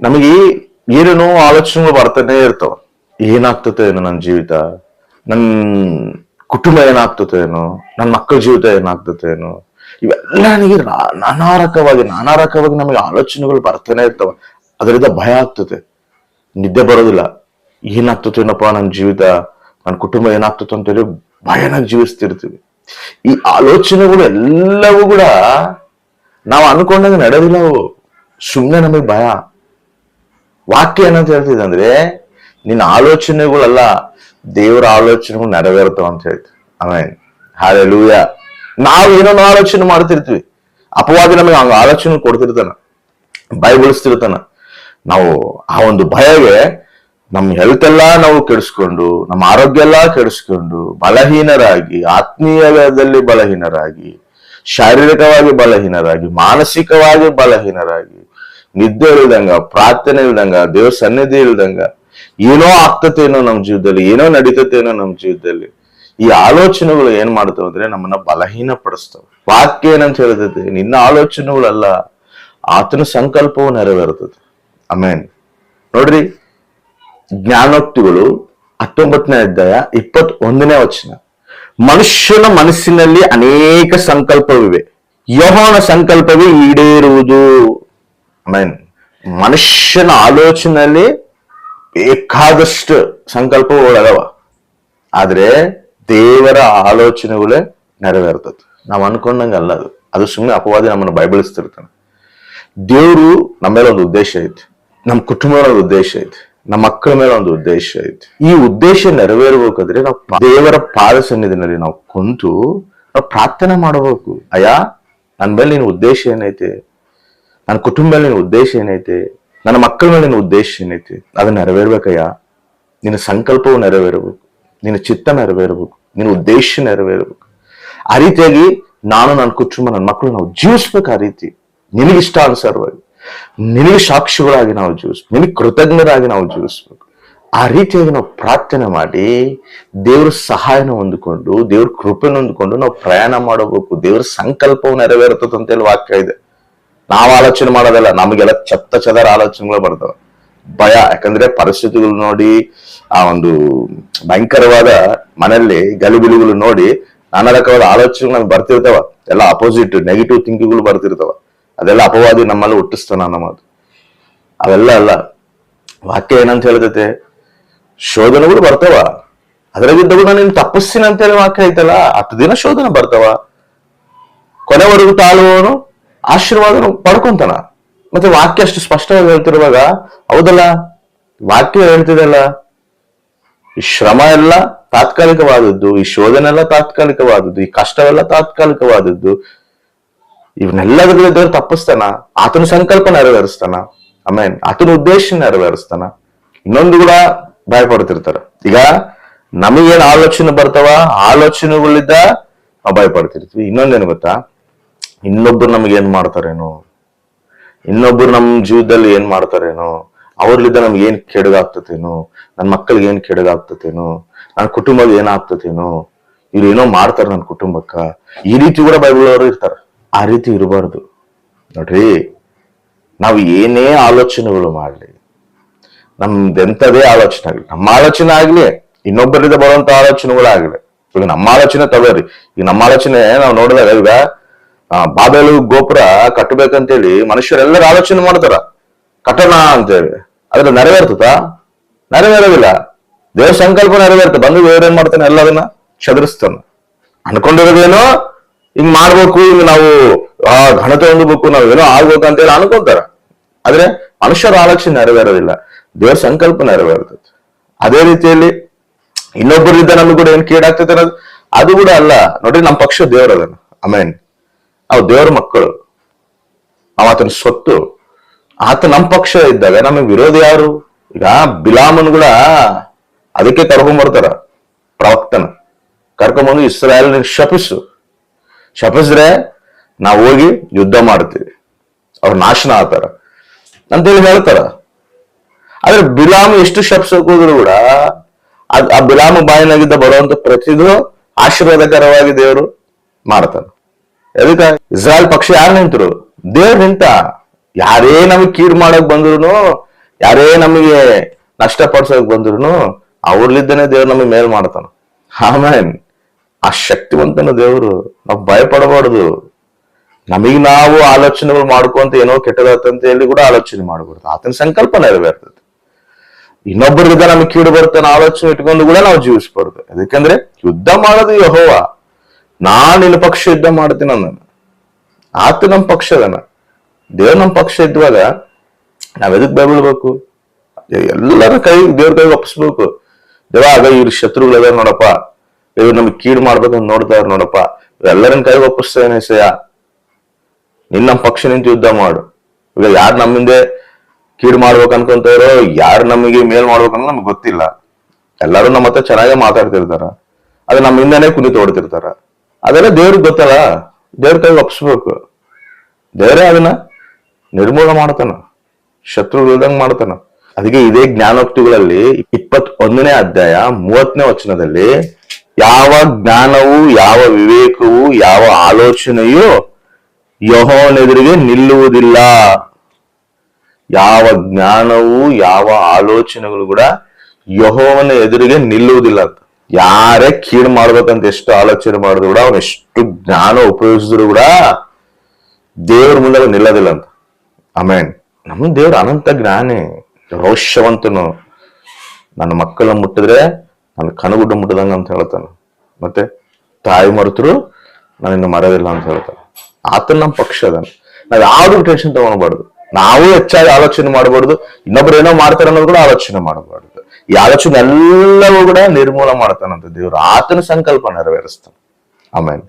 ನಮಗೆ ಏನೇನೋ ಆಲೋಚನೆಗಳು ಬರ್ತಾನೆ ಇರ್ತಾವ. ಏನಾಗ್ತದೆ ಏನು ನನ್ನ ಜೀವಿತ? ನನ್ನ ಕುಟುಂಬ ಏನಾಗ್ತದೆ ಏನೋ? ನನ್ನ ಮಕ್ಕಳ ಜೀವಿತ ಏನಾಗ್ತದೆ ಏನೋ? ಇವೆಲ್ಲ ನನಗೆ ನಾನಾ ರಕವಾಗಿ ನಾನಾ ರಕವಾಗಿ ನಮಗೆ ಆಲೋಚನೆಗಳು ಬರ್ತಾನೆ ಇರ್ತಾವ. ಅದರಿಂದ ಭಯ ಆಗ್ತದೆ. ನಿದ್ದೆ ಬರೋದಿಲ್ಲ. ಏನಾಗ್ತದೆ ಏನಪ್ಪ ನನ್ನ ಜೀವಿತ? ನನ್ನ ಕುಟುಂಬ ಏನಾಗ್ತದೆ ಅಂತೇಳಿ ಭಯನಾಗಿ ಜೀವಿಸ್ತಿರ್ತೀವಿ. ಈ ಆಲೋಚನೆಗಳು ಎಲ್ಲವೂ ಕೂಡ ನಾವು ಅನ್ಕೊಂಡಂಗೆ ನಡೆದಿಲ್ಲ ಸುಮ್ಮನೆ ನಮಗೆ ಭಯ. ವಾಕ್ಯ ಏನಂತ ಹೇಳ್ತಿದೆ ಅಂದ್ರೆ, ನಿನ್ನ ಆಲೋಚನೆಗಳಲ್ಲ, ದೇವರ ಆಲೋಚನೆಗಳು ನೆರವೇರ್ತವ ಅಂತ ಹೇಳ್ತೀವಿ ಆಮೇಲೆ ಹಾಲೆಲೂಯ ನಾವು ಏನೋ ಆಲೋಚನೆ ಮಾಡ್ತಿರ್ತೀವಿ. ಅಪವಾದಿ ನಮಗೆ ಹಂಗ ಆಲೋಚನೆ ಕೊಡ್ತಿರ್ತಾನ. ಭಯಗೊಳಿಸ್ತಿರ್ತಾನ ನಾವು ಆ ಒಂದು ಭಯಗೆ ನಮ್ಮ ಹೆಲ್ತ್ ಎಲ್ಲ ನಾವು ಕೆಡಿಸ್ಕೊಂಡು, ನಮ್ಮ ಆರೋಗ್ಯ ಎಲ್ಲ ಕೆಡಿಸ್ಕೊಂಡು, ಬಲಹೀನರಾಗಿ ಆತ್ಮೀಯದಲ್ಲಿ ಬಲಹೀನರಾಗಿ, ಶಾರೀರಿಕವಾಗಿ ಬಲಹೀನರಾಗಿ, ಮಾನಸಿಕವಾಗಿ ಬಲಹೀನರಾಗಿ ನಿದ್ದೆ ಇಲ್ದಂಗ ಪ್ರಾರ್ಥನೆ ಇಲ್ದಂಗ ದೇವ್ರ ಸನ್ನಿಧಿ ಇಲ್ದಂಗ ಏನೋ ಆಗ್ತತೇನೋ ನಮ್ಮ ಜೀವಿತದಲ್ಲಿ ಏನೋ ನಡೀತತೇನೋ ನಮ್ಮ ಜೀವಿತದಲ್ಲಿ ಈ ಆಲೋಚನೆಗಳು ಏನ್ ಮಾಡ್ತಾವ ಅಂದ್ರೆ ನಮ್ಮನ್ನ ಬಲಹೀನ ಪಡಿಸ್ತಾವ ವಾಕ್ಯ ಏನಂತ ಹೇಳ್ತದೆ ನಿನ್ನ ಆಲೋಚನೆಗಳಲ್ಲ, ಆತನ ಸಂಕಲ್ಪವು ನೆರವೇರ್ತದೆ. ಆಮೇನ್. ನೋಡ್ರಿ, ಜ್ಞಾನೋಕ್ತಿಗಳು ಹತ್ತೊಂಬತ್ತನೇ ಅಧ್ಯಾಯ ಇಪ್ಪತ್ ಒಂದನೇ ವಚನ. ಮನುಷ್ಯನ ಮನಸ್ಸಿನಲ್ಲಿ ಅನೇಕ ಸಂಕಲ್ಪವಿವೆ. ಯೋಹನ ಸಂಕಲ್ಪವೇ ಈಡೇರುವುದು. ಮನುಷ್ಯನ ಆಲೋಚನೆಯಲ್ಲಿ ಬೇಕಾದಷ್ಟು ಸಂಕಲ್ಪಗಳದಾವ ಆದರೆ ದೇವರ ಆಲೋಚನೆಗಳೇ ನೆರವೇರ್ತದೆ. ನಾವು ಅನ್ಕೊಂಡಂಗೆ ಅಲ್ಲ ಅದು. ಅದು ಸುಮ್ಮನೆ ಅಪವಾದಿ ನಮ್ಮನ್ನು ಬೈಬಳಿಸ್ತಿರ್ತಾನೆ. ದೇವರು ನಮ್ಮ ಮೇಲೆ ಒಂದು ಉದ್ದೇಶ ಐತಿ. ನಮ್ಮ ಕುಟುಂಬದ ಒಂದು ಉದ್ದೇಶ ಐತಿ. ನಮ್ಮ ಮಕ್ಕಳ ಮೇಲೆ ಒಂದು ಉದ್ದೇಶ ಐತಿ. ಈ ಉದ್ದೇಶ ನೆರವೇರ್ಬೇಕಾದ್ರೆ ನಾವು ದೇವರ ಪಾದ ಸನ್ನಿಧಿನಲ್ಲಿ ನಾವು ಕುಂತು ನಾವು ಪ್ರಾರ್ಥನೆ ಮಾಡಬೇಕು. ಅಯ್ಯ ನನ್ನ ಮೇಲೆ ನಿನ್ನ ಉದ್ದೇಶ ಏನೈತೆ? ನನ್ನ ಕುಟುಂಬ ಮೇಲೆ ನಿನ್ನ ಉದ್ದೇಶ ಏನೈತೆ ನನ್ನ ಮಕ್ಕಳ ಮೇಲೆ ನಿನ್ನ ಉದ್ದೇಶ ಏನೈತೆ ಅದನ್ನ ನೆರವೇರ್ಬೇಕಯ್ಯ ನಿನ್ನ ಸಂಕಲ್ಪವು ನೆರವೇರಬೇಕು ನಿನ್ನ ಚಿತ್ತ ನೆರವೇರಬೇಕು ನಿನ್ನ ಉದ್ದೇಶ ನೆರವೇರಬೇಕು ಆ ರೀತಿಯಾಗಿ ನಾನು ನನ್ನ ಕುಟುಂಬ ನನ್ನ ಮಕ್ಕಳು ನಾವು ಜೀವಿಸ್ಬೇಕು ಆ ರೀತಿ ನಿನಗಿಷ್ಟ ಅನುಸಾರವಾಗಿ ನಿನಗೆ ಸಾಕ್ಷಿಗಳಾಗಿ ನಾವು ಜೀವಿಸ್ಬೇಕು ನಿನಗೆ ಕೃತಜ್ಞರಾಗಿ ನಾವು ಜೀವಿಸ್ಬೇಕು ಆ ರೀತಿಯಾಗಿ ನಾವು ಪ್ರಾರ್ಥನೆ ಮಾಡಿ ದೇವ್ರ ಸಹಾಯನ ಹೊಂದಿಕೊಂಡು ದೇವ್ರ ಕೃಪೆನ ಹೊಂದಿಕೊಂಡು ನಾವು ಪ್ರಯಾಣ ಮಾಡಬೇಕು ದೇವ್ರ ಸಂಕಲ್ಪವು ನೆರವೇರುತ್ತದೆ ಅಂತೇಳಿ ವಾಕ್ಯ ಇದೆ ನಾವು ಆಲೋಚನೆ ಮಾಡೋದಲ್ಲ, ನಮಗೆಲ್ಲ ಚತ್ತ ಚದರ ಆಲೋಚನೆಗಳು ಬರ್ತವೆ. ಭಯ, ಯಾಕಂದ್ರೆ ಪರಿಸ್ಥಿತಿಗಳು ನೋಡಿ, ಆ ಒಂದು ಭಯಂಕರವಾದ ಮನೆಯಲ್ಲಿ ಗಲಿಬಿಲಿಗಳು ನೋಡಿ, ನಾನಾ ರಕವಾದ ಆಲೋಚನೆಗಳು ನಮ್ಗೆ ಬರ್ತಿರ್ತಾವ. ಎಲ್ಲ ಅಪೋಸಿಟ್ ನೆಗೆಟಿವ್ ಥಿಂಕಿಂಗ್ಗಳು ಬರ್ತಿರ್ತಾವ. ಅದೆಲ್ಲ ಅಪವಾದಿ ನಮ್ಮಲ್ಲಿ ಹುಟ್ಟಿಸ್ತಾನ ನಮ್ಮದು. ಅವೆಲ್ಲ ಅಲ್ಲ. ವಾಕ್ಯ ಏನಂತ ಹೇಳ್ತೈತೆ? ಶೋಧನೆಗಳು ಬರ್ತಾವ. ಅದ್ರಾಗಿದ್ದವು ನಾನು ನಿನ್ ತಪ್ಪಿಸ್ತೀನಿ ಅಂತೇಳಿ ವಾಕ್ಯ ಐತಲ್ಲ, ಹತ್ತು ದಿನ ಶೋಧನೆ ಬರ್ತಾವ. ಕೊನೆವರೆಗೂ ತಾಳುವವನು ಆಶೀರ್ವಾದನ ಪಡ್ಕೊಂತಾನ. ಮತ್ತೆ ವಾಕ್ಯ ಅಷ್ಟು ಸ್ಪಷ್ಟವಾಗಿ ಹೇಳ್ತಿರುವಾಗ, ಹೌದಲ್ಲ? ವಾಕ್ಯ ಹೇಳ್ತಿದಲ್ಲ. ಈ ಶ್ರಮ ಎಲ್ಲ ತಾತ್ಕಾಲಿಕವಾದದ್ದು, ಈ ಶೋಧನೆ ಎಲ್ಲ ತಾತ್ಕಾಲಿಕವಾದದ್ದು, ಈ ಕಷ್ಟವೆಲ್ಲ ತಾತ್ಕಾಲಿಕವಾದದ್ದು. ಇವನ್ನೆಲ್ಲದ್ರಲ್ಲಿ ದೇವ್ರು ತಪ್ಪಿಸ್ತಾನ. ಆತನ ಸಂಕಲ್ಪ ನೆರವೇರಿಸ್ತಾನ. ಆಮೇನ್. ಆತನ ಉದ್ದೇಶ ನೆರವೇರಿಸ್ತಾನ. ಇನ್ನೊಂದು ಕೂಡ ಭಯ ಪಡ್ತಿರ್ತಾರ ಈಗ ನಮಗೇನ್ ಆಲೋಚನೆ ಬರ್ತಾವ? ಆಲೋಚನೆಗಳಿಂದ ನಾವು ಭಯ ಪಡ್ತಿರ್ತೀವಿ ಇನ್ನೊಂದೇನು ಗೊತ್ತಾ? ಇನ್ನೊಬ್ರು ನಮ್ಗೆ ಏನ್ ಮಾಡ್ತಾರೇನೋ? ಇನ್ನೊಬ್ರು ನಮ್ ಜೀವದಲ್ಲಿ ಏನ್ ಮಾಡ್ತಾರೇನೋ? ಅವ್ರಲಿದ್ದ ನಮ್ಗೆ ಏನ್ ಕೆಡಗಾಗ್ತತೇನೋ? ನನ್ನ ಮಕ್ಕಳಿಗೆ ಏನ್ ಕೆಡಗಾಗ್ತತೇನೋ? ನನ್ನ ಕುಟುಂಬದ ಏನಾಗ್ತತೇನೋ? ಇವ್ರು ಏನೋ ಮಾಡ್ತಾರೆ ನನ್ನ ಕುಟುಂಬಕ್ಕ. ಈ ರೀತಿ ಕೂಡ ಬೈಬಲ್ ಅವರು ಇರ್ತಾರ. ಆ ರೀತಿ ಇರಬಾರ್ದು. ನೋಡ್ರಿ, ನಾವು ಏನೇ ಆಲೋಚನೆಗಳು ಮಾಡ್ಲಿ ನಮ್ದೆಂತದೇ ಆಲೋಚನೆ ಆಗ್ಲಿ, ನಮ್ಮ ಆಲೋಚನೆ ಆಗ್ಲಿ, ಇನ್ನೊಬ್ಬರಿಂದ ಬರುವಂತ ಆಲೋಚನೆಗಳಾಗ್ಲಿ ಈಗ ನಮ್ಮ ಆಲೋಚನೆ ತಗೋರಿ. ಈಗ ನಮ್ಮ ಆಲೋಚನೆ ನಾವು ನೋಡಿದಾಗ ಈಗ ಆ, ಬಾಬೆಲು ಗೋಪುರ ಕಟ್ಟಬೇಕಂತೇಳಿ ಮನುಷ್ಯರೆಲ್ಲರೂ ಆಲೋಚನೆ ಮಾಡ್ತಾರ. ಕಟ್ಟಣ ಅಂತೇಳಿ. ಅದ್ರ ನೆರವೇರ್ತದ? ನೆರವೇರೋದಿಲ್ಲ ದೇವ್ರ ಸಂಕಲ್ಪ ನೆರವೇರ್ತದೆ ಬಂದು ದೇವ್ರ ಏನ್ ಮಾಡ್ತಾನೆ? ಎಲ್ಲದನ್ನ ಚದರಿಸ್ತಾನ. ಅನ್ಕೊಂಡಿರೋದೇನೋ? ಹಿಂಗ್ ಮಾಡ್ಬೇಕು ಹಿಂಗ್ ನಾವು ಆ ಘನತೆ ಹೊಂದಬೇಕು ನಾವು ಏನೋ ಆಗ್ಬೇಕು ಅಂತೇಳಿ ಅನ್ಕೊಂತಾರ. ಆದ್ರೆ ಮನುಷ್ಯರ ಆಲೋಚನೆ ನೆರವೇರೋದಿಲ್ಲ. ದೇವ್ರ ಸಂಕಲ್ಪ ನೆರವೇರ್ತದೆ ಅದೇ ರೀತಿಯಲ್ಲಿ ಇನ್ನೊಬ್ಬರಿಂದ ನಮ್ಗೆ ಕೂಡ ಏನ್ ಕೇಡಾಗ್ತದೆ ಅನ್ನೋದು? ಅದು ಕೂಡ ಅಲ್ಲ. ನೋಡ್ರಿ ನಮ್ಮ ಪಕ್ಷ ದೇವರದನ್ನ ಅಮೇನ್ ನಾವು ದೇವ್ರ ಮಕ್ಕಳು. ನಾವು ಆತನ ಸ್ವತ್ತು ಆತ ನಮ್ಮ ಪಕ್ಷ ಇದ್ದಾಗ ನಮಗೆ ವಿರೋಧ ಯಾರು? ಈಗ ಬಿಲಾಮನ್ ಕೂಡ ಅದಕ್ಕೆ ಕರ್ಕೊಂಡ್ಬರ್ತಾರ ಪ್ರವಕ್ತನ. ಕರ್ಕೊಂಬಂದು ಇಸ್ರಾಯಲ್ ಶಪಿಸು. ಶಪಿಸಿದ್ರೆ ನಾವು ಹೋಗಿ ಯುದ್ಧ ಮಾಡ್ತೀವಿ. ಅವ್ರ ನಾಶನ ಆತಾರ ಅಂತೇಳಿ ಹೇಳ್ತಾರ. ಆದ್ರೆ ಬಿಲಾಮ ಎಷ್ಟು ಶಪ್ಸಕ್ ಹೋದ್ರು ಕೂಡ ಆ ಬಿಲಾಮ ಬಾಯಿನಾಗಿದ್ದ ಬರುವಂತ ಪ್ರತಿದು ಆಶೀರ್ವಾದಕರವಾಗಿ ದೇವರು ಮಾಡ್ತಾನೆ. ಎದಕ್ಕ? ಇಸ್ರಾಯಲ್ ಪಕ್ಷ ಯಾರು ನಿಂತರು? ದೇವ್ರು ನಿಂತ. ಯಾರೇ ನಮಗೆ ಕೀಡ್ ಮಾಡಕ್ ಬಂದ್ರು ಯಾರೇ ನಮಗೆ ನಷ್ಟ ಪಡ್ಸಕ್ ಬಂದ್ರು ಅವ್ರಲಿದ್ದನೆ ದೇವ್ರು ನಮಗೆ ಮೇಲ್ ಮಾಡ್ತಾನ. ಆಮೇನ್, ಆ ಶಕ್ತಿವಂತನ ದೇವ್ರು, ನಾವು ಭಯ ಪಡಬಾರ್ದು ನಮಗೆ ನಾವು ಆಲೋಚನೆಗಳು ಮಾಡ್ಕೊಂತ ಏನೋ ಕೆಟ್ಟದಂತ ಹೇಳಿ ಕೂಡ ಆಲೋಚನೆ ಮಾಡ್ಬಾರ್ದು. ಆತನ ಸಂಕಲ್ಪ ನೆರವೇರ್ತದೆ. ಇನ್ನೊಬ್ಬರಿಂದ ನಮಗೆ ಕೀಡು ಬರ್ತಾನೆ ಆಲೋಚನೆ ಇಟ್ಕೊಂಡು ಕೂಡ ನಾವು ಜೀವಿಸ್ಬಾರ್ದು. ಯಾಕಂದ್ರೆ ಯುದ್ಧ ಮಾಡೋದು ಯಹೋವ. ನಾನ್ ಇಲ್ಲಿ ಪಕ್ಷ ಯುದ್ಧ ಮಾಡ್ತೀನಿ ನಾನು ಆತ ನಮ್ಮ ಪಕ್ಷ ಅದನ. ದೇವ್ರ ನಮ್ಮ ಪಕ್ಷ ಇದ್ವಾಗ ನಾವ್ ಎದಕ್ ಬೈಬಿಡ್ಬೇಕು ಎಲ್ಲರ ಕೈ ದೇವ್ರ ಕೈ ಒಪ್ಪಿಸ್ಬೇಕು ದೇವ ಆಗ ಇವ್ರ ಶತ್ರುಗಳು ಅದಾರ ನೋಡಪ್ಪ. ಇವ್ರು ನಮ್ಗೆ ಕೀಡು ಮಾಡ್ಬೇಕಂತ ನೋಡ್ತಾರ ನೋಡಪ್ಪ. ಎಲ್ಲರನ್ನ ಕೈ ಒಪ್ಪಿಸ್ತೇನೆ ಸಯ ನಿನ್ನ ನಮ್ಮ ಪಕ್ಷ ನಿಂತು ಯುದ್ಧ ಮಾಡು. ಈಗ ಯಾರು ನಮ್ಮಿಂದೆ ಕೀಡ್ ಮಾಡ್ಬೇಕು ಅನ್ಕೊಂತಾರೋ ಯಾರು ನಮಗೆ ಮೇಲ್ ಮಾಡ್ಬೇಕನ್ನೋ ನಮ್ಗೆ ಗೊತ್ತಿಲ್ಲ. ಎಲ್ಲರೂ ನಮ್ಮ ಹತ್ರ ಚೆನ್ನಾಗೇ ಮಾತಾಡ್ತಿರ್ತಾರ. ಅದ ನಮ್ಮಿಂದನೇ ಹಿಂದೆನೆ ಕುಣಿತು ಹೊಡ್ತಿರ್ತಾರ. ಅದೆಲ್ಲ ದೇವ್ರಿಗೆ ಗೊತ್ತಲ್ಲ. ದೇವ್ರ ಕೈ ಒಪ್ಸ್ಬೇಕು. ದೇವರೇ ಅದನ್ನ ನಿರ್ಮೂಲ ಮಾಡ್ತಾನ. ಶತ್ರು ಇಲ್ದಂಗ್ ಮಾಡ್ತಾನ. ಅದಕ್ಕೆ ಇದೇ ಜ್ಞಾನೋಕ್ತಿಗಳಲ್ಲಿ ಇಪ್ಪತ್ ಒಂದನೇ ಅಧ್ಯಾಯ ಮೂವತ್ತನೇ ವಚನದಲ್ಲಿ ಯಾವ ಜ್ಞಾನವು, ಯಾವ ವಿವೇಕವು, ಯಾವ ಆಲೋಚನೆಯೂ ಯಹೋನೆದುರಿಗೆ ನಿಲ್ಲುವುದಿಲ್ಲ. ಯಾವ ಜ್ಞಾನವು, ಯಾವ ಆಲೋಚನೆಗಳು ಕೂಡ ಯಹೋವನ ಎದುರಿಗೆ ನಿಲ್ಲುವುದಿಲ್ಲ ಅಂತ. ಯಾರೇ ಕೀಳು ಮಾಡ್ಬೇಕಂತ ಎಷ್ಟು ಆಲೋಚನೆ ಮಾಡಿದ್ರು ಕೂಡ ಅವನು ಎಷ್ಟು ಜ್ಞಾನ ಉಪಯೋಗಿಸಿದ್ರು ಕೂಡ ದೇವ್ರ ಮುಂದೆ ನಿಲ್ಲೋದಿಲ್ಲ ಅಂತ. ಆಮೇನ್. ನಮ್ಮ ದೇವ್ರ ಅನಂತ ಜ್ಞಾನಿ ರೋಷವಂತನು ನನ್ನ ಮಕ್ಕಳನ್ನ ಮುಟ್ಟಿದ್ರೆ ನನ್ನ ಕನಗುಡ್ಡ ಮುಟ್ಟದಂಗ ಅಂತ ಹೇಳ್ತಾನೆ. ಮತ್ತೆ ತಾಯಿ ಮರೆತರು ನಾನಿನ್ನು ಮರೆಯೋದಿಲ್ಲ ಅಂತ ಹೇಳ್ತಾನೆ. ಆತನ ನಮ್ಮ ಪಕ್ಷ ಅದಾನೆ. ನಾವ್ ಯಾವ್ದು ಟೆನ್ಷನ್ ತಗೊಳ್ಬಾರ್ದು. ನಾವು ಹೆಚ್ಚಾಗಿ ಆಲೋಚನೆ ಮಾಡಬಾರ್ದು. ಇನ್ನೊಬ್ರು ಏನೋ ಮಾಡ್ತಾರೆ ಅನ್ನೋದು ಕೂಡ ಆಲೋಚನೆ ಮಾಡಬಾರ್ದು. ಈ ಆಲೋಚನೆ ಎಲ್ಲವೂ ಕೂಡ ನಿರ್ಮೂಲ ಮಾಡ್ತಾನಂತ ದೇವ್ರು ಆತನ ಸಂಕಲ್ಪ ನೆರವೇರಿಸ್ತಾನೆ ಆಮೇಲೆ